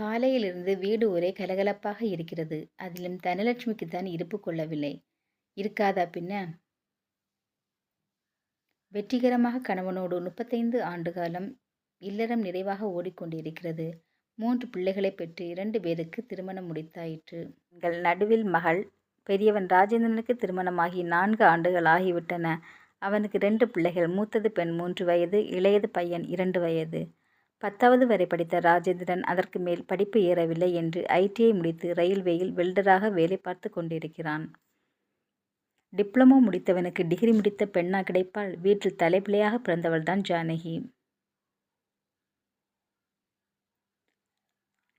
காலையிலிருந்து வீடு ஒரே கலகலப்பாக இருக்கிறது. அதிலும் தனலட்சுமிக்கு தான் இருப்பு கொள்ளவில்லை. இருக்காதா பின்ன? வெற்றிகரமாக கணவனோடு முப்பத்தைந்து ஆண்டு காலம் இல்லறம் நிறைவாக ஓடிக்கொண்டிருக்கிறது. மூன்று பிள்ளைகளைப் பெற்று இரண்டு பேருக்கு திருமணம் முடித்தாயிற்று. எங்கள் நடுவில் மகள். பெரியவன் ராஜேந்திரனுக்கு திருமணமாகி நான்கு ஆண்டுகள் ஆகிவிட்டன. அவனுக்கு இரண்டு பிள்ளைகள். மூத்தது பெண் மூன்று வயது. இளையது பையன் இரண்டு வயது. பத்தாவது வரை படித்த ராஜேந்திரன் அதற்கு மேல் படிப்பு ஏறவில்லை என்று ஐடிஐ முடித்து ரயில்வேயில் வெல்டராக வேலை பார்த்து கொண்டிருக்கிறான். டிப்ளமோ முடித்தவனுக்கு டிகிரி முடித்த பெண்ணா கிடைப்பாள்? வீட்டில் தலைப்பிள்ளையாக பிறந்தவள்தான் ஜானகி.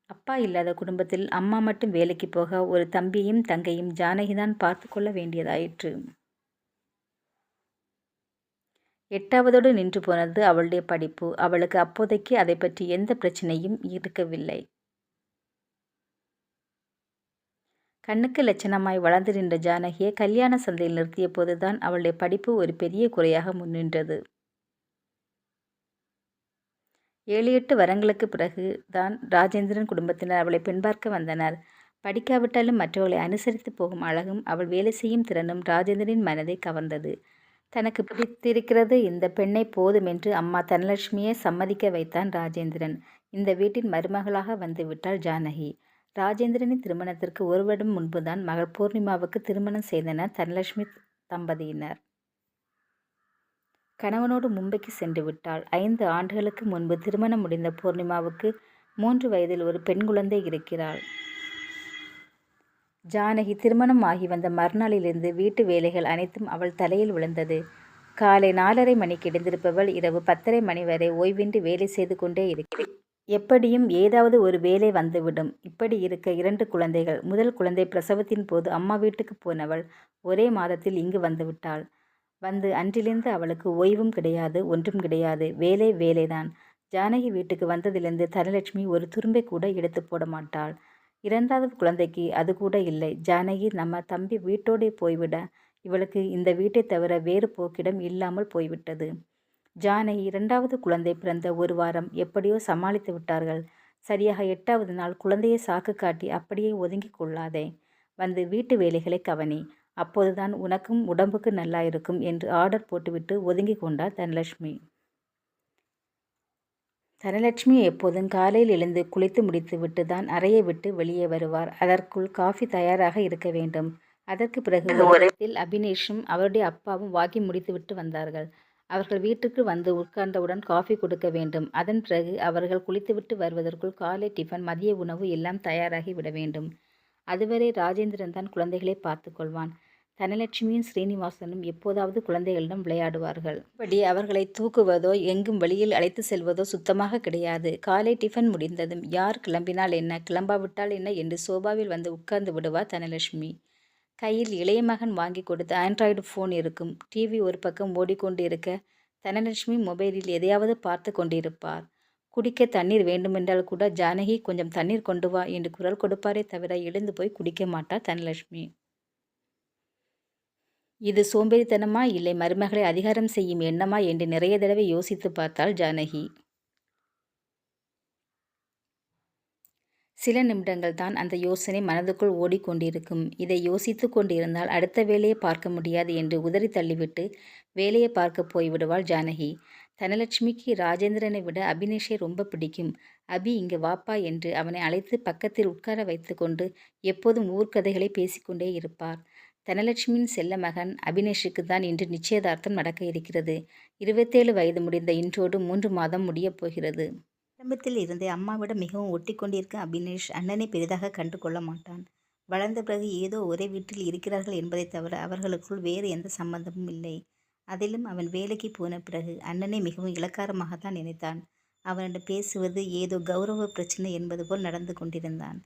அப்பா இல்லாத குடும்பத்தில் அம்மா மட்டும் வேலைக்குப் போக ஒரு தம்பியையும் தங்கையும் ஜானகிதான் பார்த்து கொள்ள வேண்டியதாயிற்று. எட்டாவதோடு நின்று போனது அவளுடைய படிப்பு. அவளுக்கு அப்போதைக்கு அதை பற்றி எந்த பிரச்சனையும் இருக்கவில்லை. கண்ணுக்கு லட்சணமாய் வளர்ந்து நின்ற ஜானகியை கல்யாண சந்தையில் நிறுத்திய போதுதான் அவளுடைய படிப்பு ஒரு பெரிய குறையாக முன்னின்றது. ஏழு எட்டு வரங்களுக்குப் பிறகு தான் ராஜேந்திரன் குடும்பத்தினர் அவளை பின்பார்க்க வந்தனர். படிக்காவிட்டாலும் மற்றவர்களை அனுசரித்துப் போகும் அழகும் அவள் வேலை செய்யும் திறனும் ராஜேந்திரனின் மனதை கவர்ந்தது. தனக்கு பிடித்திருக்கிறது இந்தப் பெண்ணை போதுமென்று அம்மா தனலட்சுமியை சம்மதிக்க வைத்தான் ராஜேந்திரன். இந்த வீட்டின் மருமகளாக வந்து விட்டாள் ஜானகி. ராஜேந்திரனின் திருமணத்திற்கு ஒரு வருடம் முன்புதான் மகள் பூர்ணிமாவுக்கு திருமணம் செய்தனர் தனலட்சுமி தம்பதியினர். கணவனோடு மும்பைக்கு சென்று விட்டாள். ஐந்து ஆண்டுகளுக்கு முன்பு திருமணம் முடிந்த பூர்ணிமாவுக்கு மூன்று வயதில் ஒரு பெண் குழந்தை இருக்கிறாள். ஜானகி திருமணம் ஆகி வந்த மறுநாளிலிருந்து வீட்டு வேலைகள் அனைத்தும் அவள் தலையில் விழுந்தது. காலை நாலரை மணிக்கு எழுந்திருப்பவள் இரவு பத்தரை மணி வரை ஓய்வின்றி வேலை செய்து கொண்டே இருக்கிறாள். எப்படியும் ஏதாவது ஒரு வேலை வந்துவிடும். இப்படி இருக்க இரண்டு குழந்தைகள். முதல் குழந்தை பிரசவத்தின் போது அம்மா வீட்டுக்கு போனவள் ஒரே மாதத்தில் இங்கு வந்துவிட்டாள். வந்து அன்றிலிருந்து அவளுக்கு ஓய்வும் கிடையாது ஒன்றும் கிடையாது. வேலை வேலைதான். ஜானகி வீட்டுக்கு வந்ததிலிருந்து தனலட்சுமி ஒரு துரும்பை கூட எடுத்து போட மாட்டாள். இரண்டாவது குழந்தைக்கு அது கூட இல்லை. ஜானகி நம்ம தம்பி வீட்டோடே போய்விட இவளுக்கு இந்த வீட்டை தவிர வேறு போக்கிடம் இல்லாமல் போய்விட்டது. ஜானகி இரண்டாவது குழந்தை பிறந்த ஒரு வாரம் எப்படியோ சமாளித்து விட்டார்கள். சரியாக எட்டாவது நாள் குழந்தையை சாக்கு காட்டி அப்படியே ஒதுங்கி கொள்ளாதே. வந்து வீட்டு வேலைகளைக் கவனி. அப்போதுதான் உனக்கும் உடம்புக்கு நல்லாயிருக்கும் என்று ஆர்டர் போட்டுவிட்டு ஒதுங்கிக் கொண்டார் தனலட்சுமி. தனலட்சுமி எப்போதும் காலையில் எழுந்து குளித்து முடித்துவிட்டு தான் அறையை விட்டு வெளியே வருவார். அதற்குள் காபி தயாராக இருக்க வேண்டும். அதற்குப் பிறகு ஒரு இடத்தில் அபினேஷும் அவருடைய அப்பாவும் வாக்கிங் முடித்துவிட்டு வந்தார்கள். அவர்கள் வீட்டுக்கு வந்து உட்கார்ந்தவுடன் காபி கொடுக்க வேண்டும். அதன் பிறகு அவர்கள் குளித்துவிட்டு வருவதற்குள் காலை டிபன் மதிய உணவு எல்லாம் தயாராகி விட வேண்டும். அதுவரை ராஜேந்திரன்தான் குழந்தைகளைப் பார்த்துக் கொள்வான். தனலட்சுமியும் ஸ்ரீனிவாசனும் எப்போதாவது குழந்தைகளிடம் விளையாடுவார்கள். இப்படி அவர்களை தூக்குவதோ எங்கும் வெளியில் அழைத்து செல்வதோ சுத்தமாக கிடையாது. காலை டிஃபன் முடிந்ததும் யார் கிளம்பினால் என்ன கிளம்பாவிட்டால் என்ன என்று சோபாவில் வந்து உட்கார்ந்து விடுவார் தனலட்சுமி. கையில் இளைய மகன் வாங்கிக் கொடுத்த ஆண்ட்ராய்டு ஃபோன் இருக்கும். டிவி ஒரு பக்கம் ஓடிக்கொண்டிருக்க தனலட்சுமி மொபைலில் எதையாவது பார்த்து கொண்டிருப்பார். குடிக்க தண்ணீர் வேண்டுமென்றால் கூட ஜானகி கொஞ்சம் தண்ணீர் கொண்டு வா என்று குரல் கொடுப்பாரே தவிர எழுந்து போய் குடிக்க மாட்டார் தனலட்சுமி. இது சோம்பேறித்தனமா இல்லை மருமகளை அதிகாரம் செய்யும் எண்ணமா என்று நிறைய தடவை யோசித்துப் பார்த்தாள் ஜானகி. சில நிமிடங்கள் தான் அந்த யோசனை மனதுக்குள் ஓடிக்கொண்டிருக்கும் இதை யோசித்து கொண்டிருந்தால் அடுத்த வேலையை பார்க்க முடியாது என்று உதறி தள்ளிவிட்டு வேலையை பார்க்க போய்விடுவாள் ஜானகி. தனலட்சுமிக்கு ராஜேந்திரனை விட அபினேஷை ரொம்ப பிடிக்கும். அபி இங்கு வாப்பா என்று அவனை அழைத்து பக்கத்தில் உட்கார வைத்துக்கொண்டு எப்போதும் ஊர்க்கதைகளை பேசிக்கொண்டே இருப்பார். தனலட்சுமியின் செல்ல மகன் அபினேஷுக்குத்தான் இன்று நிச்சயதார்த்தம் நடக்க இருக்கிறது. இருபத்தேழு வயது முடிந்த இன்றோடு மூன்று மாதம் முடியப் போகிறது. ஆரம்பத்தில் இருந்தே அம்மாவிடம் மிகவும் ஒட்டி கொண்டிருக்க அபினேஷ் அண்ணனை பெரிதாக கண்டு கொள்ள மாட்டான். வளர்ந்த பிறகு ஏதோ ஒரே வீட்டில் இருக்கிறார்கள் என்பதை தவிர அவர்களுக்குள் வேறு எந்த சம்பந்தமும் இல்லை. அதிலும் அவன் வேலைக்கு போன பிறகு அண்ணனை மிகவும் இளக்காரமாகத்தான் நினைத்தான். அவனிடம் பேசுவது ஏதோ கௌரவ பிரச்சனை என்பது போல் நடந்து கொண்டிருந்தான்.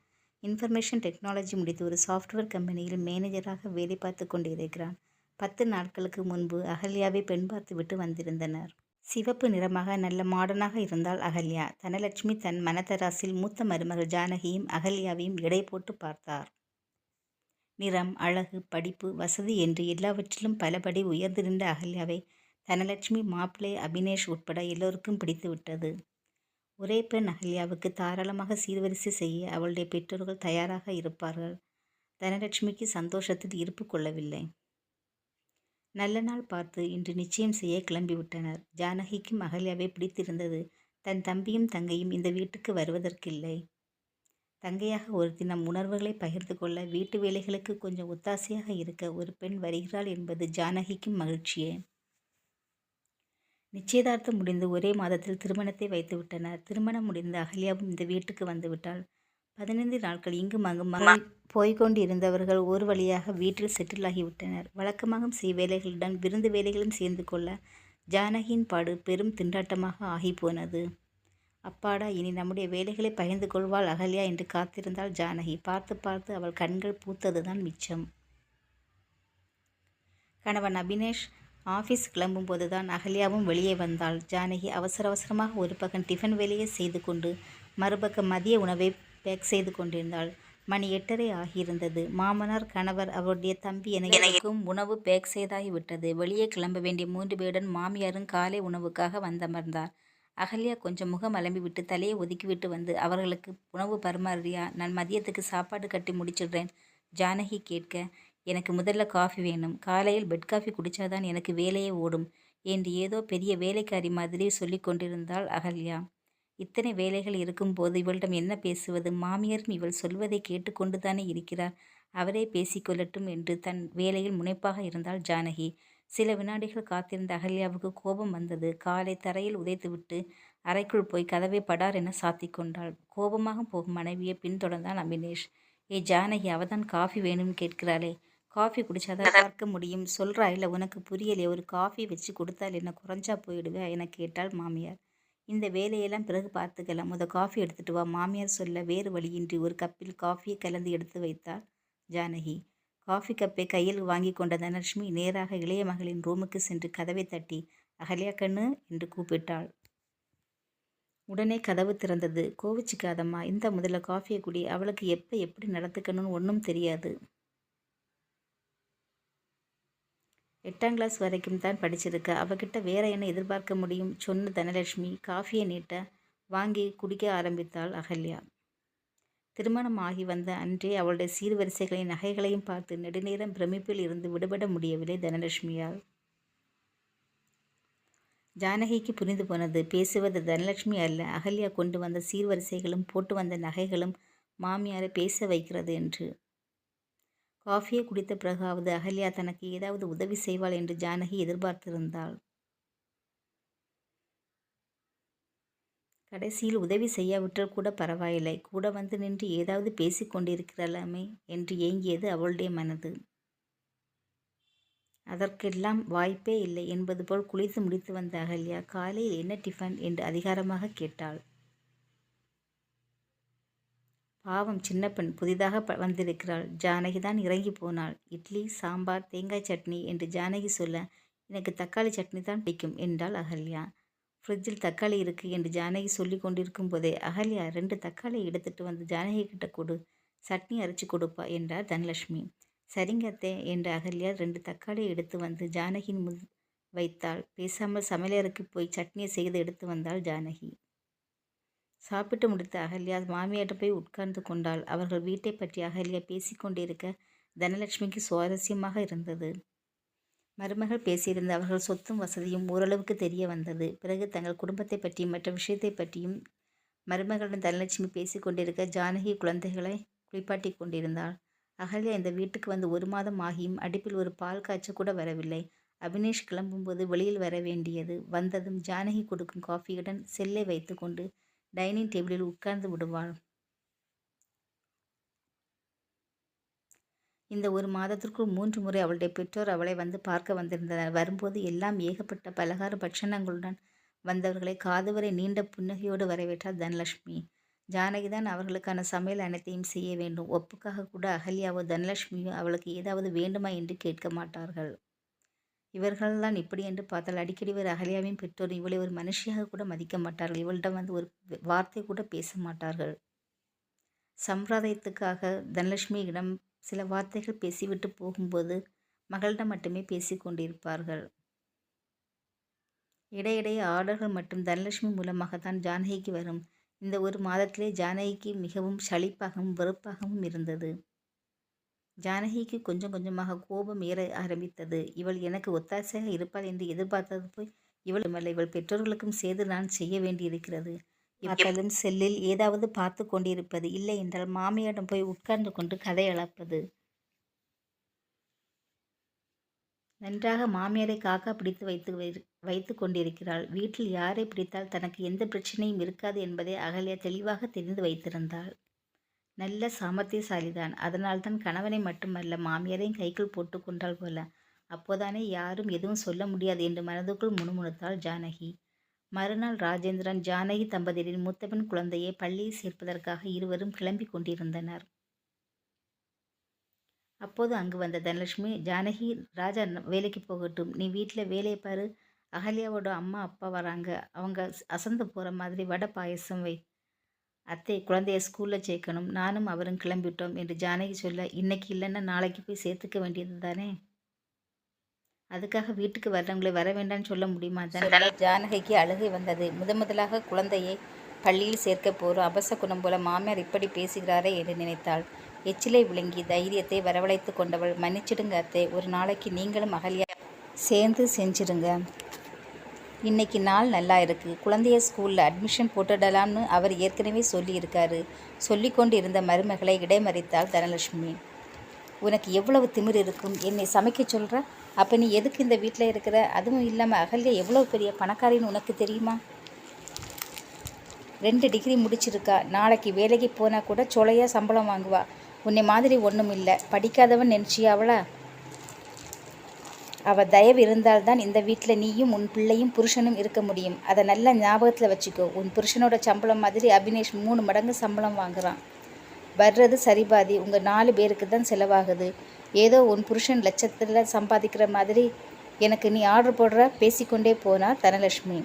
இன்ஃபர்மேஷன் டெக்னாலஜி முடித்து ஒரு சாஃப்ட்வேர் கம்பெனியில் மேனேஜராக வேலை பார்த்து கொண்டிருக்கிறான். பத்து நாட்களுக்கு முன்பு அகல்யாவை பெண் பார்த்துவிட்டு வந்திருந்தனர். சிவப்பு நிறமாக நல்ல மாடர்னாக இருந்தால் அகல்யா. தனலட்சுமி தன் மனத்தராசில் மூத்த மருமகள் ஜானகியும் அகல்யாவையும் எடை போட்டுப் பார்த்தார். நிறம் அழகு படிப்பு வசதி என்று எல்லாவற்றிலும் பலபடி உயர்ந்திருந்த அகல்யாவை தனலட்சுமி மாப்பிள்ளை அபினேஷ் உட்பட எல்லோருக்கும் பிடித்துவிட்டது. ஒரே பெண் அகல்யாவுக்கு தாராளமாக சீர்வரிசை செய்ய அவளுடைய பெற்றோர்கள் தயாராக இருப்பார்கள். தனலட்சுமிக்கு சந்தோஷத்தில் இருப்பு கொள்ளவில்லை. நல்ல நாள் பார்த்து இன்று நிச்சயம் செய்ய கிளம்பிவிட்டனர். ஜானகிக்கும் அகல்யாவை பிடித்திருந்தது. தன் தம்பியும் தங்கையும் இந்த வீட்டுக்கு வருவதற்கில்லை. தங்கையாக ஒருத்தி நம் உணர்வுகளை பகிர்ந்து கொள்ள வீட்டு வேலைகளுக்கு கொஞ்சம் ஒத்தாசையாக இருக்க ஒரு பெண் வருகிறாள் என்பது ஜானகிக்கும் மகிழ்ச்சியே. நிச்சயதார்த்தம் முடிந்து ஒரே மாதத்தில் திருமணத்தை வைத்து விட்டனர். திருமணம் முடிந்து அகல்யாவும் இந்த வீட்டுக்கு வந்துவிட்டாள் பதினைந்து நாட்கள் இங்கும் அங்கும் போய்கொண்டு இருந்தவர்கள் ஒரு வழியாக வீட்டில் செட்டில் ஆகிவிட்டனர் வழக்கமாக செய் வேலைகளுடன் விருந்து வேலைகளும் சேர்ந்து கொள்ள ஜானகியின் பாடு பெரும் திண்டாட்டமாக ஆகிப்போனது அப்பாடா இனி நம்முடைய வேலைகளை பகிர்ந்து கொள்வாள் அகல்யா என்று காத்திருந்தாள் ஜானகி. பார்த்து பார்த்து அவள் கண்கள் பூத்ததுதான் மிச்சம். கணவன் அபினேஷ் ஆஃபீஸ் கிளம்பும்போது தான் அகல்யாவும் வெளியே வந்தாள். ஜானகி அவசர அவசரமாக ஒரு பக்கம் டிஃபன் வேலையை செய்து கொண்டு மறுபக்கம் மதிய உணவை பேக் செய்து கொண்டிருந்தாள். மணி எட்டரை ஆகியிருந்தது. மாமனார் கணவர் அவருடைய தம்பி எனக்கும் உணவு பேக் செய்தாகிவிட்டது வெளியே கிளம்ப வேண்டிய மூன்று பேருடன் மாமியாரும் காலை உணவுக்காக வந்தமர்ந்தார். அகல்யா கொஞ்சம் முகம் அலம்பிவிட்டு தலையை ஒதுக்கிவிட்டு வந்து அவர்களுக்கு உணவு பரிமாறியா? நான் மதியத்துக்கு சாப்பாடு கட்டி முடிச்சிடுறேன். ஜானகி கேட்க எனக்கு முதல்ல காஃபி வேணும். காலையில் பெட் காஃபி குடித்தாதான் எனக்கு வேலையே ஓடும். என்று ஏதோ பெரிய வேலைக்காரி மாதிரி சொல்லி கொண்டிருந்தாள் அகல்யா. இத்தனை வேலைகள் இருக்கும்போது இவளிடம் என்ன பேசுவது? மாமியாரும் இவள் சொல்வதை கேட்டுக்கொண்டு தானே இருக்கிறார். அவரே பேசிக்கொள்ளட்டும் என்று தன் வேலையில் முனைப்பாக இருந்தாள் ஜானகி. சில வினாடிகள் காத்திருந்த அகல்யாவுக்கு கோபம் வந்தது. காலை தரையில் உதைத்துவிட்டு அறைக்குள் போய் கதவை படார் என சாத்தி கொண்டாள். கோபமாக போகும் மனைவியை பின்தொடர்ந்தான் அபினேஷ். ஏ ஜானகி அவதான் காஃபி வேணும்னு கேட்கிறாளே. காஃபி குடிச்சாதான் பார்க்க முடியும். சொல்கிறா இல்லை உனக்கு புரியலையே ஒரு காஃபி வச்சு கொடுத்தால் என்ன குறைஞ்சா போயிடுவேன் என கேட்டாள் மாமியார். இந்த வேலையெல்லாம் பிறகு பார்த்துக்கலாம். முத காஃபி எடுத்துட்டு வா. மாமியார் சொல்ல வேறு வழியின்றி ஒரு கப்பில் காஃபியை கலந்து எடுத்து வைத்தாள் ஜானகி. காஃபி கப்பை கையில் வாங்கி கொண்ட தனலட்சுமி நேராக இளைய மகளின் ரூமுக்கு சென்று கதவை தட்டி அகல்யா கண்ணு என்று கூப்பிட்டாள். உடனே கதவு திறந்தது. கோவிச்சுக்காதம்மா இந்த முதல்ல காஃபியை குடி. அவளுக்கு எப்போ எப்படி நடத்துக்கணும்னு ஒன்றும் தெரியாது. எட்டாம் கிளாஸ் வரைக்கும் தான் படிச்சிருக்க. அவகிட்ட வேற என்ன எதிர்பார்க்க முடியும்? சொன்ன தனலட்சுமி காஃபியை நீட்ட வாங்கி குடிக்க ஆரம்பித்தாள் அகல்யா. திருமணம் ஆகி வந்த அன்றே அவளுடைய சீர்வரிசைகளையும் நகைகளையும் பார்த்து நெடுநேரம் பிரமிப்பில் இருந்து விடுபட முடியவில்லை தனலட்சுமியால். ஜானகிக்கு புரிந்து போனது பேசுவது தனலட்சுமி அல்ல. அகல்யா கொண்டு வந்த சீர்வரிசைகளும் போட்டு வந்த நகைகளும் மாமியாரை பேச வைக்கிறது என்று. காஃபியை குடித்த பிறகாவது அகல்யா தனக்கு ஏதாவது உதவி செய்வாள் என்று ஜானகி எதிர்பார்த்திருந்தாள். கடைசியில் உதவி செய்யாவிட்டால் கூட பரவாயில்லை. கூட வந்து நின்று ஏதாவது பேசிக்கொண்டிருக்கிறாளாமே என்று ஏங்கியது அவளுடைய மனது. அதற்கெல்லாம் வாய்ப்பே இல்லை என்பது போல் குளித்து முடித்து வந்த அகல்யா காலையில் என்ன டிஃபன்? என்று அதிகாரமாக கேட்டாள். பாவம் சின்ன பெண் புதிதாக வந்திருக்கிறாள். ஜானகி தான் இறங்கி போனாள். இட்லி சாம்பார் தேங்காய் சட்னி என்று ஜானகி சொல்ல எனக்கு தக்காளி சட்னி தான் பிடிக்கும் என்றாள் அகல்யா. ஃப்ரிட்ஜில் தக்காளி இருக்குது என்று ஜானகி சொல்லி கொண்டிருக்கும் போதே அகல்யா ரெண்டு தக்காளி எடுத்துட்டு வந்து ஜானகி கிட்ட கொடு. சட்னி அரைச்சி கொடுப்பா என்றார் தனலட்சுமி. சரிங்கத்தே என்று அகல்யா ரெண்டு தக்காளி எடுத்து வந்து ஜானகியின் முன் வைத்தாள். பேசாமல் சமையலறைக்கு போய் சட்னியை செய்து எடுத்து வந்தாள் ஜானகி. சாப்பிட்டு முடித்த அகல்யா மாமியாரிடம் போய் உட்கார்ந்து கொண்டாள். அவர்கள் வீட்டை பற்றி அகல்யா பேசிக்கொண்டிருக்க தனலட்சுமிக்கு சுவாரஸ்யமாக இருந்தது. மருமகள் பேசியிருந்த அவர்கள் சொத்தும் வசதியும் ஓரளவுக்கு தெரிய வந்தது. பிறகு தங்கள் குடும்பத்தை பற்றியும் மற்ற விஷயத்தை பற்றியும் மருமகளுடன் தனலட்சுமி பேசிக்கொண்டிருக்க ஜானகி குழந்தைகளை குளிப்பாட்டி கொண்டிருந்தாள். அகல்யா இந்த வீட்டுக்கு வந்து ஒரு மாதம் ஆகியும் அடுப்பில் ஒரு பால் காய்ச்ச கூட வரவில்லை. அபினேஷ் கிளம்பும்போது வெளியில் வர வேண்டியது வந்ததும் ஜானகி கொடுக்கும் காஃபியுடன் செல்லை வைத்துக்கொண்டு டைனிங் டேபிளில் உட்கார்ந்து விடுவாள். இந்த ஒரு மாதத்திற்குள் மூன்று முறை அவளுடைய பெற்றோர் அவளை வந்து பார்க்க வந்திருந்தனர். வரும்போது எல்லாம் ஏகப்பட்ட பலகார பட்சணங்களுடன் வந்தவர்களை காதுவரை நீண்ட புன்னகையோடு வரவேற்றார் தனலட்சுமி. ஜானகிதான் அவர்களுக்கான சமையல் அனைத்தையும் செய்ய வேண்டும். ஒப்புக்காக கூட அகல்யாவோ தனலட்சுமியோ அவளுக்கு ஏதாவது வேண்டுமா என்று கேட்க மாட்டார்கள். இவர்கள்தான் இப்படி என்று பார்த்தால் அடிக்கடி ஒரு அகலியாவின் பெற்றோர் இவளை ஒரு மனுஷியாக கூட மதிக்க மாட்டார்கள் இவளிடம் வந்து ஒரு வார்த்தை கூட பேச மாட்டார்கள் சம்பிரதாயத்துக்காக தனலட்சுமியிடம் சில வார்த்தைகள் பேசிவிட்டு போகும்போது மகளிடம் மட்டுமே பேசி கொண்டிருப்பார்கள் இடையிடையே ஆர்டர்கள் மற்றும் தனலட்சுமி மூலமாகத்தான் ஜானகிக்கு வரும். இந்த ஒரு மாதத்திலே ஜானகிக்கு மிகவும் சலிப்பாகவும் வெறுப்பாகவும் இருந்தது. ஜானகிக்கு கொஞ்சம் கொஞ்சமாக கோபம் ஏற ஆரம்பித்தது. இவள் எனக்கு ஒத்தாசையாக இருப்பாள் என்று எதிர்பார்த்தது போய் இவள் இவள் பெற்றோர்களுக்கும் சேர்ந்து நான் செய்ய வேண்டியிருக்கிறது. எப்பொழுதும் செல்லில் ஏதாவது பார்த்து கொண்டிருப்பது. இல்லையென்றால் மாமியாரிடம் போய் உட்கார்ந்து கொண்டு கதை அளப்பது. நன்றாக மாமியாரை காக்கா பிடித்து வைத்து வைத்து கொண்டிருக்கிறாள். வீட்டில் யாரை பிடித்தால் தனக்கு எந்த பிரச்சனையும் இருக்காது என்பதை அகல்யா தெளிவாக தெரிந்து வைத்திருந்தாள். நல்ல சாமர்த்தியசாலிதான். அதனால்தான் கணவனை மட்டுமல்ல மாமியாரையும் கைக்குள் போட்டு கொண்டாள் போல. அப்போதானே யாரும் எதுவும் சொல்ல முடியாது என்று மனதுக்குள் முணுமுணுத்தாள் ஜானகி. மறுநாள் ராஜேந்திரன் ஜானகி தம்பதியரின் மூத்தவன் குழந்தையை பள்ளியில் சேர்ப்பதற்காக இருவரும் கிளம்பிக் கொண்டிருந்தனர். அப்போது அங்கு வந்த தனலட்சுமி ஜானகி ராஜா வேலைக்கு போகட்டும். நீ வீட்டில் வேலையை பாரு. அகல்யாவோட அம்மா அப்பா வராங்க. அவங்க அசந்து போகிற மாதிரி வடை பாயாசம் வை. அத்தை குழந்தைய ஸ்கூலில் சேர்க்கணும். நானும் அவரும் கிளம்பிட்டோம் என்று ஜானகி சொல்ல இன்னைக்கு இல்லைன்னா நாளைக்கு போய் சேர்த்துக்க வேண்டியது தானே அதுக்காக வீட்டுக்கு வர்றவங்களை வர வேண்டாம்னு சொல்ல முடியுமா சொல்ல ஜானகிக்கு அழுகை வந்தது. முதன்முதலாக குழந்தையை பள்ளியில் சேர்க்கப் அபச குணம் போல மாமியார் இப்படி பேசுகிறாரே என்று நினைத்தாள். எச்சிலை விளங்கி தைரியத்தை வரவழைத்து கொண்டவள் மன்னிச்சிடுங்க அத்தை. ஒரு நாளைக்கு நீங்களும் அகலியா சேர்ந்து செஞ்சிருங்க. இன்னைக்கு நாள் நல்லா இருக்குது குழந்தைய ஸ்கூலில் அட்மிஷன் போட்டுடலாம்னு அவர் ஏற்கனவே சொல்லி கொண்டு இருந்த மருமகளை இடைமறித்தாள் தனலட்சுமி. உனக்கு எவ்வளவு திமிர் இருக்கும். என்னை சமைக்க சொல்கிற அப்போ நீ எதுக்கு இந்த வீட்டில் இருக்கிற. அதுவும் இல்லாமல் அகல்யா எவ்வளவு பெரிய பணக்காரின்னு உனக்கு தெரியுமா? ரெண்டு டிகிரி முடிச்சிருக்கா. நாளைக்கு வேலைக்கு போனால் கூட சோழையாக சம்பளம் வாங்குவா. உன்னை மாதிரி ஒன்றும் இல்லை படிக்காதவன் நினச்சியாவளா அவள் தயவு இருந்தால்தான் இந்த வீட்டில் நீயும் உன் பிள்ளையும் புருஷனும் இருக்க முடியும். அதை நல்லா ஞாபகத்தில் வச்சுக்கோ. உன் புருஷனோட சம்பளம் மாதிரி அபினேஷ் மூணு மடங்கு சம்பளம் வாங்குறான். வர்றது சரிபாதி. உங்கள் நாலு பேருக்கு தான் செலவாகுது. ஏதோ உன் புருஷன் லட்சத்தில் சம்பாதிக்கிற மாதிரி எனக்கு நீ ஆர்டர் போடுற பேசிக்கொண்டே போனார் தனலட்சுமி.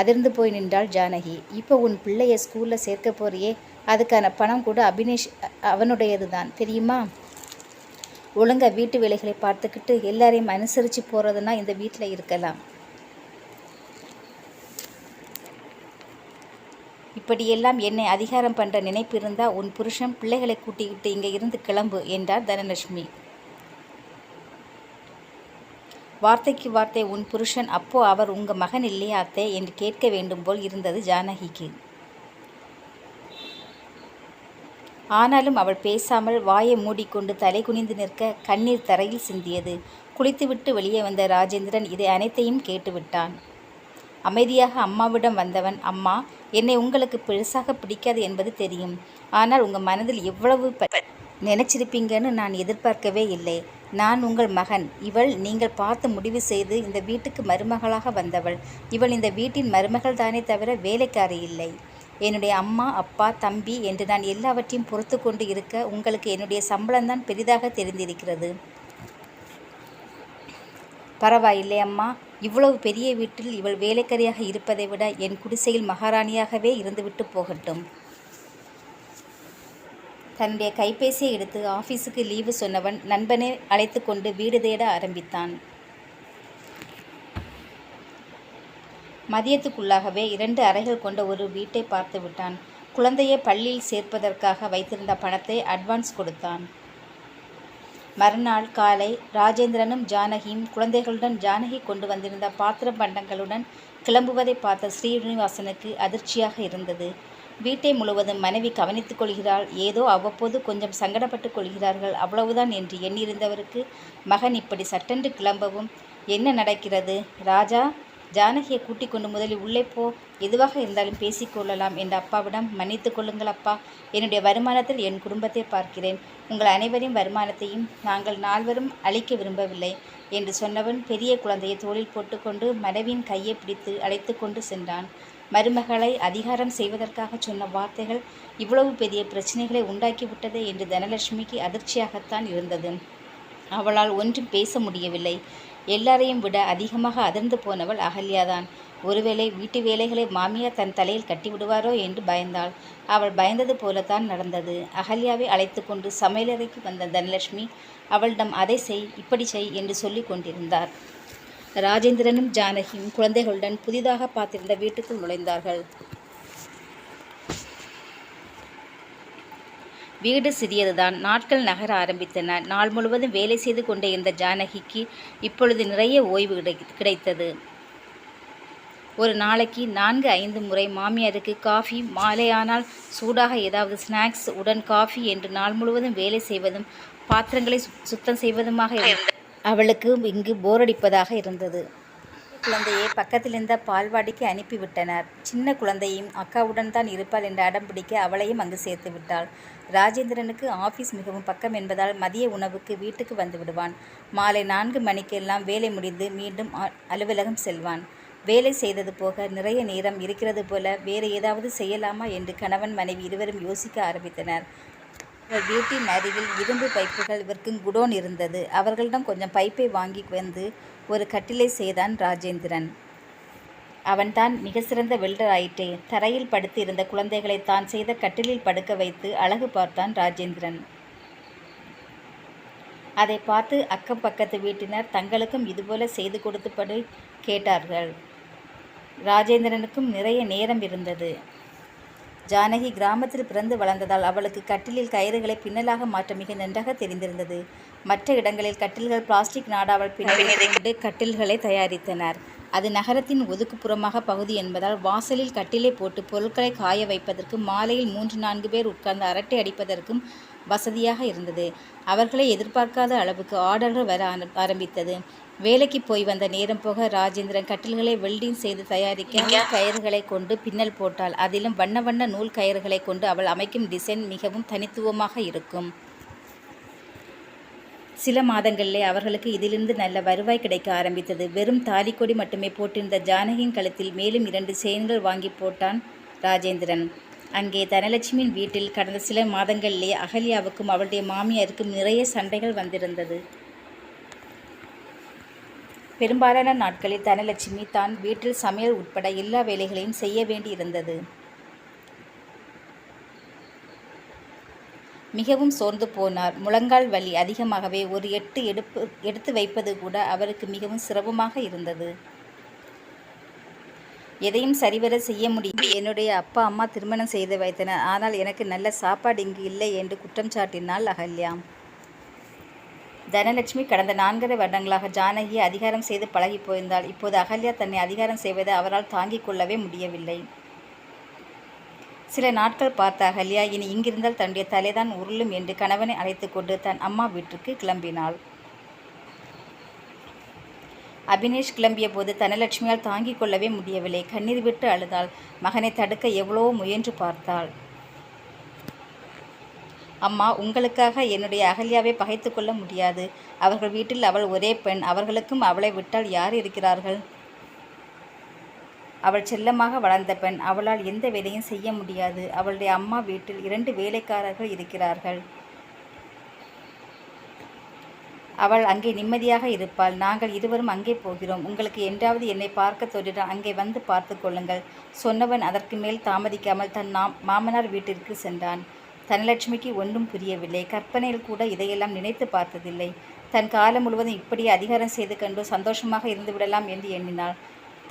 அதிர்ந்து போய் நின்றாள் ஜானகி. இப்போ உன் பிள்ளைய ஸ்கூலில் சேர்க்க போறியே அதுக்கான பணம் கூட அபினேஷ் அவனுடையது தான் தெரியுமா? ஒழுங்கா வீட்டு வேலைகளை பார்த்துக்கிட்டு எல்லாரையும் அனுசரித்து போகிறதுனா இந்த வீட்டில் இருக்கலாம். இப்படியெல்லாம் என்னை அதிகாரம் பண்ணுற நினைப்பு இருந்தால் உன் புருஷன் பிள்ளைகளை கூட்டிக்கிட்டு இங்கே இருந்து கிளம்பு என்றார் தனலட்சுமி. வார்த்தைக்கு வார்த்தை உன் புருஷன் அப்போ அவர் உங்கள் மகன் இல்லையா அத்தை என்று கேட்க வேண்டும் போல் இருந்தது ஜானகிக்கு. ஆனாலும் அவள் பேசாமல் வாயை மூடிக்கொண்டு தலை குனிந்து நிற்க கண்ணீர் தரையில் சிந்தியது. குளித்துவிட்டு வெளியே வந்த ராஜேந்திரன் இதை அனைத்தையும் கேட்டுவிட்டான். அமைதியாக அம்மாவிடம் வந்தவன் அம்மா என்னை உங்களுக்கு பெருசாக பிடிக்காது என்பது தெரியும். ஆனால் உங்கள் மனதில் எவ்வளவு நினைச்சிருப்பீங்கன்னு நான் எதிர்பார்க்கவே இல்லை. நான் உங்கள் மகன். இவள் நீங்கள் பார்த்து முடிவு செய்து இந்த வீட்டுக்கு மருமகளாக வந்தவள். இவள் இந்த வீட்டின் மருமகள் தானே தவிர வேலைக்காரி இல்லை. என்னுடைய அம்மா அப்பா தம்பி என்று நான் எல்லாவற்றையும் பொறுத்து கொண்டு இருக்க உங்களுக்கு என்னுடைய சம்பளம்தான் பெரிதாக தெரிந்திருக்கிறது. பரவாயில்லை அம்மா. இவ்வளவு பெரிய வீட்டில் இவள் வேலைக்காரியாக இருப்பதை விட என் குடிசையில் மகாராணியாகவே இருந்துவிட்டுப் போகட்டும். தன்னுடைய கைபேசியை எடுத்து ஆஃபீஸுக்கு லீவு சொன்னவன் நண்பனை அழைத்து கொண்டு வீடு தேட ஆரம்பித்தான். மதியத்துக்குள்ளாகவே இரண்டு அறைகள் கொண்ட ஒரு வீட்டைப் பார்த்துவிட்டான். குழந்தையை பள்ளியில் சேர்ப்பதற்காக வைத்திருந்த பணத்தை அட்வான்ஸ் கொடுத்தான். மறுநாள் காலை ராஜேந்திரனும் ஜானகியும் குழந்தைகளுடன் ஜானகி கொண்டு வந்திருந்த பாத்திரம் பண்டங்களுடன் கிளம்புவதைப் பார்த்த ஸ்ரீனிவாசனுக்கு அதிர்ச்சியாக இருந்தது. வீட்டை முழுவதும் மனைவி கவனித்துக் கொள்கிறாள். ஏதோ அவ்வப்போது கொஞ்சம் சங்கடப்பட்டுக் கொள்கிறார்கள் அவ்வளவுதான் என்று எண்ணியிருந்தவருக்கு மகன் இப்படி சட்டென்று கிளம்பவும் என்ன நடக்கிறது? ராஜா ஜானகியை கூட்டிக் கொண்டு முதலில் உள்ளே போ. எதுவாக இருந்தாலும் பேசிக்கொள்ளலாம் என்ற அப்பாவிடம் மன்னித்து கொள்ளுங்கள் அப்பா. என்னுடைய வருமானத்தில் என் குடும்பத்தைப் பார்க்கிறேன். உங்கள் அனைவரின் வருமானத்தையும் நாங்கள் நால்வரும் அழிக்க விரும்பவில்லை என்று சொன்னவன் பெரிய குழந்தையை தோளில் போட்டுக்கொண்டு மனைவியின் கையை பிடித்து அழைத்து கொண்டு சென்றான். மருமகளை அதிகாரம் செய்வதற்காகச் சொன்ன வார்த்தைகள் இவ்வளவு பெரிய பிரச்சினைகளை உண்டாக்கிவிட்டதே என்று தனலட்சுமிக்கு அதிர்ச்சியாகத்தான் இருந்தது. அவளால் ஒன்றும் பேச முடியவில்லை. எல்லாரையும் விட அதிகமாக அதிர்ந்து போனவள் அகல்யாதான். ஒருவேளை வீட்டு வேலைகளை மாமியார் தன் தலையில் கட்டிவிடுவாரோ என்று பயந்தாள். அவள் பயந்தது போலத்தான் நடந்தது. அகல்யாவை அழைத்து கொண்டு சமையலறைக்கு வந்த தனலட்சுமி அவளிடம் அதை செய் இப்படி செய் என்று சொல்லிக் கொண்டிருந்தார். ராஜேந்திரனும் ஜானகியும் குழந்தைகளுடன் புதிதாக பார்த்திருந்த வீட்டுக்குள் நுழைந்தார்கள் வீடு சிறியதுதான். நாட்கள் நகர ஆரம்பித்தன. நாள் முழுவதும் வேலை செய்து கொண்டே இருந்த ஜானகிக்கு இப்பொழுது நிறைய ஓய்வு கிடை- கிடைத்தது. ஒரு நாளைக்கு நான்கு ஐந்து முறை மாமியாருக்கு காஃபி மாலையானால் சூடாக ஏதாவது ஸ்நாக்ஸ் உடன் காஃபி என்று நாள் முழுவதும் வேலை செய்வதும் பாத்திரங்களை சு- சுத்தம் செய்வதுமாக அவளுக்கு இங்கு போரடிப்பதாக இருந்தது. குழந்தையை பக்கத்திலிருந்த பால்வாடிக்கு அனுப்பிவிட்டனர். சின்ன குழந்தையும் அக்காவுடன் தான் இருப்பாள் என்று அடம் பிடிக்க அவளையும் அங்கு சேர்த்து விட்டாள். ராஜேந்திரனுக்கு ஆபீஸ் மிகவும் பக்கம் என்பதால் மதிய உணவுக்கு வீட்டுக்கு வந்து விடுவான். மாலை நான்கு மணிக்கெல்லாம் வேலை முடிந்து மீண்டும் அ- அலுவலகம் செல்வான். வேலை செய்தது போக நிறைய நேரம் இருக்கிறது போல வேறு ஏதாவது செய்யலாமா என்று கணவன் மனைவி இருவரும் யோசிக்க ஆரம்பித்தனர். வீட்டின் அருகில் இரும்பு பைப்புகள் விற்கும் குடோன் இருந்தது. அவர்களிடம் கொஞ்சம் பைப்பை வாங்கி வந்து ஒரு கட்டிலை செய்தான் ராஜேந்திரன். அவன்தான் மிக சிறந்த வெல்டர் ஆயிற்றே. தரையில் படுத்து இருந்த குழந்தைகளை தான் செய்த கட்டிலில் படுக்க வைத்து அழகு பார்த்தான் ராஜேந்திரன். அதை பார்த்து அக்கம் பக்கத்து வீட்டினர் தங்களுக்கும் இதுபோல செய்து கொடுத்தபடி கேட்டார்கள். ராஜேந்திரனுக்கும் நிறைய நேரம் இருந்தது. ஜானகி கிராமத்தில் பிறந்து வளர்ந்ததால் அவளுக்கு கட்டிலில் கயிறுகளை பின்னலாக மாற்ற மிக நன்றாக தெரிந்திருந்தது. மற்ற இடங்களில் கட்டில்கள் பிளாஸ்டிக் நாடாவால் கொண்டு கட்டில்களை தயாரித்தனர். அது நகரத்தின் ஒதுக்குப்புறமாக பகுதி என்பதால் வாசலில் கட்டிலை போட்டு பொருட்களை காய வைப்பதற்கும் மாலையில் மூன்று நான்கு பேர் உட்கார்ந்து அரட்டை அடிப்பதற்கும் வசதியாக இருந்தது. அவர்களை எதிர்பார்க்காத அளவுக்கு ஆர்டர்கள் வர ஆர- ஆரம்பித்தது. வேலைக்கு போய் வந்த நேரம் போக ராஜேந்திரன் கட்டில்களை வெல்டிங் செய்து தயாரிக்க கயிறுகளை கொண்டு பின்னல் போட்டாள். அதிலும் வண்ண வண்ண நூல் கயிறுகளை கொண்டு அவள் அமைக்கும் டிசைன் மிகவும் தனித்துவமாக இருக்கும். சில மாதங்களிலே அவர்களுக்கு இதிலிருந்து நல்ல வருவாய் கிடைக்க ஆரம்பித்தது. வெறும் தாலிக்கொடி மட்டுமே போட்டிருந்த ஜானகியின் கழுத்தில் மேலும் இரண்டு செயின்கள் வாங்கி போட்டான் ராஜேந்திரன். அங்கே தனலட்சுமியின் வீட்டில் கடந்த சில மாதங்களிலே அகல்யாவுக்கும் அவளுடைய மாமியாருக்கும் நிறைய சண்டைகள் வந்திருந்தது. பெரும்பாலான நாட்களில் தனலட்சுமி தான் வீட்டில் சமையல் உட்பட எல்லா வேலைகளையும் செய்ய வேண்டியிருந்தது. மிகவும் சோர்ந்து போனார். முழங்கால் வலி அதிகமாகவே ஒரு எட்டு எடுப்பு எடுத்து வைப்பது கூட அவருக்கு மிகவும் சிரமமாக இருந்தது. எதையும் சரிவர செய்ய முடியும் என்னுடைய அப்பா அம்மா திருமணம் செய்து வைத்தனர். ஆனால் எனக்கு நல்ல சாப்பாடு இங்கு இல்லை என்று குற்றம் சாட்டினாள் அகல்யா. தனலட்சுமி கடந்த நான்கரை வருடங்களாக ஜானகியை அதிகாரம் செய்து பழகி போயிருந்தாள். இப்போது அகல்யா தன்னை அதிகாரம் செய்வதை அவரால் தாங்கிக் கொள்ளவே முடியவில்லை. சில நாட்கள் பார்த்த அகல்யா இனி இங்கிருந்தால் தன்னுடைய தலைதான் உருளும் என்று கணவனை அழைத்து கொண்டு தன் அம்மா வீட்டிற்கு கிளம்பினாள். அபினேஷ் கிளம்பிய போது தனலட்சுமியால் தாங்கிக் கொள்ளவே முடியவில்லை. கண்ணீர் விட்டு அழுதாள். மகனை தடுக்க எவ்வளவோ முயன்று பார்த்தாள். அம்மா உங்களுக்காக என்னுடைய அகல்யாவை பகைத்து கொள்ள முடியாது. அவர்கள் வீட்டில் அவள் ஒரே பெண். அவர்களுக்கும் அவளை விட்டால் யார் இருக்கிறார்கள்? அவள் செல்லமாக வளர்ந்த பெண். அவளால் எந்த வேலையும் செய்ய முடியாது. அவளுடைய அம்மா வீட்டில் இரண்டு வேலைக்காரர்கள் இருக்கிறார்கள். அவள் அங்கே நிம்மதியாக இருப்பாள். நாங்கள் இருவரும் அங்கே போகிறோம். உங்களுக்கு என்றாவது என்னை பார்க்க தோன்றினால் அங்கே வந்து பார்த்து கொள்ளுங்கள். சொன்னவன் அதற்கு மேல் தாமதிக்காமல் தன் நாம் மாமனார் வீட்டிற்கு சென்றான். தனலட்சுமிக்கு ஒன்றும் புரியவில்லை. கற்பனையில் கூட இதையெல்லாம் நினைத்து பார்த்ததில்லை. தன் காலம் முழுவதும் இப்படியே அதிகாரம் செய்து கண்டு சந்தோஷமாக இருந்து விடலாம் என்று எண்ணினாள்.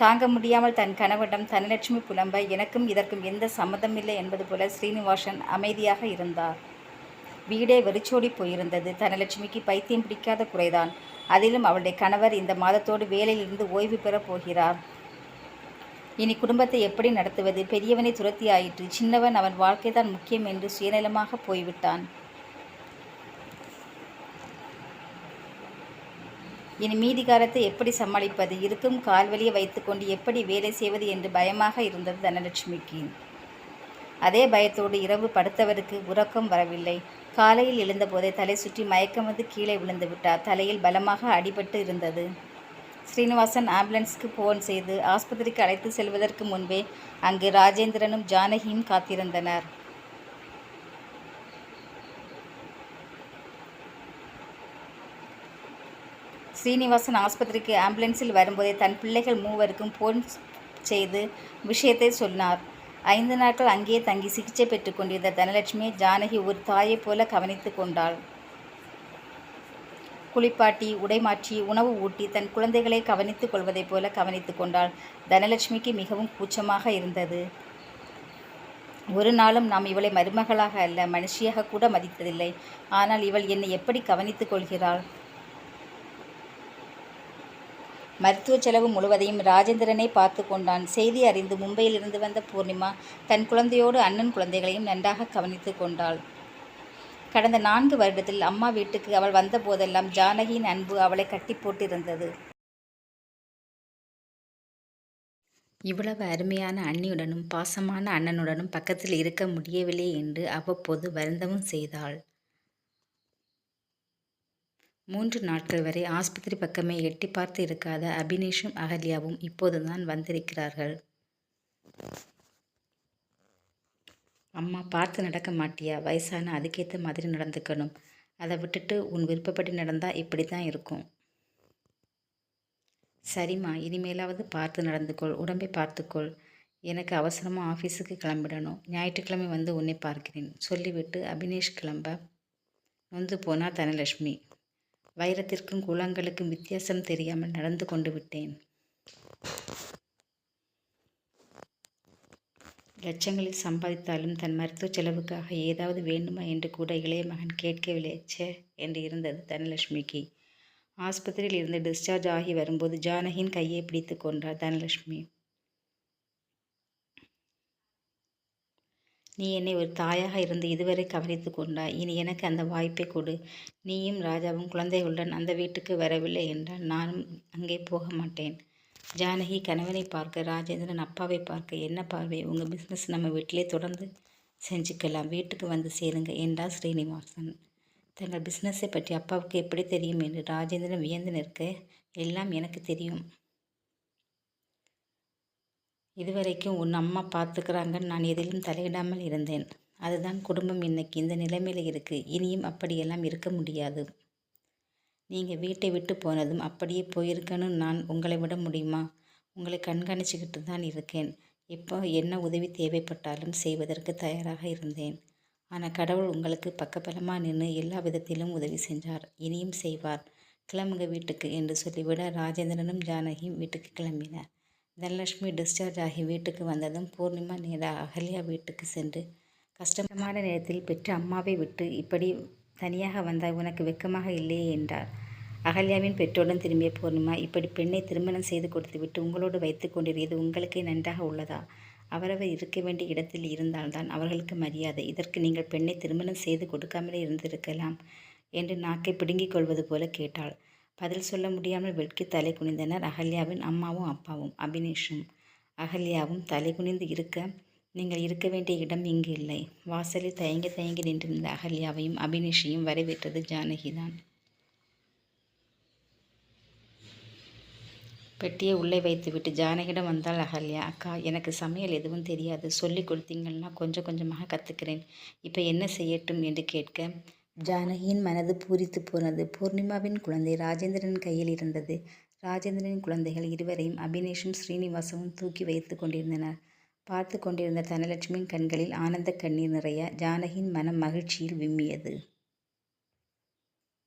தாங்க முடியாமல் தன் கணவனிடம் தனலட்சுமி புலம்ப எனக்கும் இதற்கும் எந்த சம்மதமில்லை என்பது போல ஸ்ரீனிவாசன் அமைதியாக இருந்தார். வீடே வெறிச்சோடி போயிருந்தது. தனலட்சுமிக்கு பைத்தியம் பிடிக்காத குறைதான். அதிலும் அவளுடைய கணவர் இந்த மாதத்தோடு வேலையிலிருந்து ஓய்வு பெறப் போகிறார். இனி குடும்பத்தை எப்படி நடத்துவது? பெரியவனை துரத்தி ஆயிற்று. சின்னவன் அவன் வாழ்க்கைதான் முக்கியம் என்று சுயநலமாக போய்விட்டான். இனி மீதிகாரத்தை எப்படி சமாளிப்பது? இருக்கும் கால்வழியை வைத்துக்கொண்டு எப்படி வேலை செய்வது என்று பயமாக இருந்தது தனலட்சுமிக்கு. அதே பயத்தோடு இரவு படுத்தவருக்கு உறக்கம் வரவில்லை. காலையில் எழுந்தபோதே தலை சுற்றி மயக்கம் வந்து கீழே விழுந்து விட்டார். தலையில் பலமாக அடிபட்டு இருந்தது. ஸ்ரீனிவாசன் ஆம்புலன்ஸ்க்கு ஃபோன் செய்து ஆஸ்பத்திரிக்கு அழைத்து செல்வதற்கு முன்பே அங்கு ராஜேந்திரனும் ஜானகியும் காத்திருந்தனர். ஸ்ரீனிவாசன் ஆஸ்பத்திரிக்கு ஆம்புலன்ஸில் வரும்போதே தன் பிள்ளைகள் மூவருக்கும் ஃபோன் செய்து விஷயத்தை சொன்னார். ஐந்து நாட்கள் அங்கேயே தங்கி சிகிச்சை பெற்றுக் கொண்டிருந்த தனலட்சுமி ஜானகி ஒரு தாயைப் போல கவனித்து கொண்டாள். குளிப்பாட்டி உடை மாற்றி உணவு ஊட்டி தன் குழந்தைகளை கவனித்துக் கொள்வதைப் போல கவனித்து கொண்டாள். தனலட்சுமிக்கு மிகவும் கூச்சமாக இருந்தது. ஒரு நாளும் நாம் இவளை மருமகளாக அல்ல மனுஷியாக கூட மதித்ததில்லை. ஆனால் இவள் என்னை எப்படி கவனித்துக் கொள்கிறாள்? மருத்துவ செலவு முழுவதையும் ராஜேந்திரனை பார்த்து கொண்டான். செய்தி அறிந்து மும்பையிலிருந்து வந்த பூர்ணிமா தன் குழந்தையோடு அண்ணன் குழந்தைகளையும் நன்றாக கவனித்துக் கொண்டாள். கடந்த நான்கு வருடத்தில் அம்மா வீட்டுக்கு அவள் வந்த போதெல்லாம் ஜானகியின் அன்பு அவளை கட்டி போட்டிருந்தது. இவ்வளவு அருமையான அண்ணியுடனும் பாசமான அண்ணனுடனும் பக்கத்தில் இருக்க முடியவில்லை என்று அவ்வப்போது வருந்தவும் செய்தாள். மூன்று நாட்கள் வரை ஆஸ்பத்திரி பக்கமே எட்டி பார்த்து இருக்காத அபினேஷும் அகல்யாவும் இப்போதுதான் வந்திருக்கிறார்கள். அம்மா பார்த்து நடக்க மாட்டியா? வயசான அதுக்கேற்ற மாதிரி நடந்துக்கணும். அதை விட்டுட்டு உன் விருப்பப்படி நடந்தால் இப்படி தான் இருக்கும். சரிம்மா இனிமேலாவது பார்த்து நடந்துக்கொள். உடம்பை பார்த்துக்கொள். எனக்கு அவசரமாக ஆஃபீஸுக்கு கிளம்பிடணும். ஞாயிற்றுக்கிழமை வந்து உன்னை பார்க்கிறேன். சொல்லிவிட்டு அபினேஷ் கிளம்ப. நொந்து போனா தனலட்சுமி. வைரத்திற்கும் குளங்களுக்கும் வித்தியாசம் தெரியாமல் நடந்து கொண்டு விட்டேன். லட்சங்களில் சம்பாதித்தாலும் தன் மருத்துவ செலவுக்காக ஏதாவது வேண்டுமா என்று கூட இளைய மகன் கேட்கவில்லை. சே என்று இருந்தது தனலட்சுமிக்கு. ஆஸ்பத்திரியில் இருந்து டிஸ்சார்ஜ் ஆகி வரும்போது ஜானகியின் கையை பிடித்து கொண்டார் தனலட்சுமி. நீ என்னை ஒரு தாயாக இருந்து இதுவரை கவனித்து கொண்டாய். இனி எனக்கு அந்த வாய்ப்பை கொடு. நீயும் ராஜாவும் குழந்தைகளுடன் அந்த வீட்டுக்கு வரவில்லை என்றால் நானும் அங்கே போக மாட்டேன். ஜானகி கணவனை பார்க்க ராஜேந்திரன் அப்பாவை பார்க்க என்ன பார்வை? உங்கள் பிஸ்னஸ் நம்ம வீட்டிலே தொடர்ந்து செஞ்சுக்கலாம். வீட்டுக்கு வந்து சேருங்க என்றார் ஸ்ரீனிவாசன். தங்கள் பிஸ்னஸை பற்றி அப்பாவுக்கு எப்படி தெரியும் என்று ராஜேந்திரன் வியந்து நிற்க எல்லாம் எனக்கு தெரியும். இதுவரைக்கும் உன் அம்மா பார்த்துக்கிறாங்கன்னு நான் எதிலும் தலையிடாமல் இருந்தேன். அதுதான் குடும்பம் இன்னைக்கு. இந்த நிலைமையில் இருக்குது இனியும் அப்படியெல்லாம் இருக்க முடியாது. நீங்கள் வீட்டை விட்டு போனதும் அப்படியே போயிருக்கணும் நான் உங்களை விட முடியுமா? உங்களை கண்காணிச்சுக்கிட்டு தான் இருக்கேன். இப்போ என்ன உதவி தேவைப்பட்டாலும் செய்வதற்கு தயாராக இருந்தேன். ஆனால் கடவுள் உங்களுக்கு பக்கபலமாக நின்று எல்லா விதத்திலும் உதவி செஞ்சார். இனியும் செய்வார். கிளம்புங்க வீட்டுக்கு என்று சொல்லிவிட ராஜேந்திரனும் ஜானகியும் வீட்டுக்கு கிளம்பினார். தனலட்சுமி டிஸ்சார்ஜ் ஆகி வீட்டுக்கு வந்ததும் பூர்ணிமா நேராக அகல்யா வீட்டுக்கு சென்று கஷ்டமான நேரத்தில் பெற்ற அம்மாவை விட்டு இப்படி தனியாக வந்தால் உனக்கு வெக்கமாக இல்லையே என்றார் அகல்யாவின் பெற்றோருடன் திரும்பிய பூர்ணிமா இப்படி பெண்ணை திருமணம் செய்து கொடுத்துவிட்டு உங்களோடு வைத்து கொண்டிருக்கிறது உங்களுக்கே நன்றாக உள்ளதா? அவரவர் இருக்க வேண்டிய இடத்தில் இருந்தால்தான் அவர்களுக்கு மரியாதை. இதற்கு நீங்கள் பெண்ணை திருமணம் செய்து கொடுக்காமலே இருந்திருக்கலாம் என்று நாக்கை பிடுங்கிக் கொள்வது போல கேட்டாள். பதில் சொல்ல முடியாமல் வெட்கி தலை குனிந்தனர் அகல்யாவின் அம்மாவும் அப்பாவும் அபினேஷும். அகல்யாவும் தலை குனிந்து இருக்க நீங்கள் இருக்க வேண்டிய இடம் இங்கு இல்லை. வாசலில் தயங்கி தயங்கி நின்றிருந்த அகல்யாவையும் அபினேஷையும் வரவேற்றது ஜானகிதான். பெட்டியை உள்ளே வைத்துவிட்டு ஜானகிடம் வந்தால் அகல்யா அக்கா எனக்கு சமையல் எதுவும் தெரியாது. சொல்லி கொடுத்தீங்கன்னா கொஞ்சம் கொஞ்சமாக கற்றுக்கிறேன் இப்போ என்ன செய்யட்டும்? என்று கேட்க ஜானகியின் மனது பூரித்து போனது. பூர்ணிமாவின் குழந்தை ராஜேந்திரன் கையில் இருந்தது. ராஜேந்திரனின் குழந்தைகள் இருவரையும் அபினேஷும் ஸ்ரீனிவாசமும் தூக்கி வைத்து கொண்டிருந்தனர். பார்த்து கொண்டிருந்த தனலட்சுமியின் கண்களில் ஆனந்த கண்ணீர் நிறைய ஜானகியின் மனம் மகிழ்ச்சியில் விம்மியது.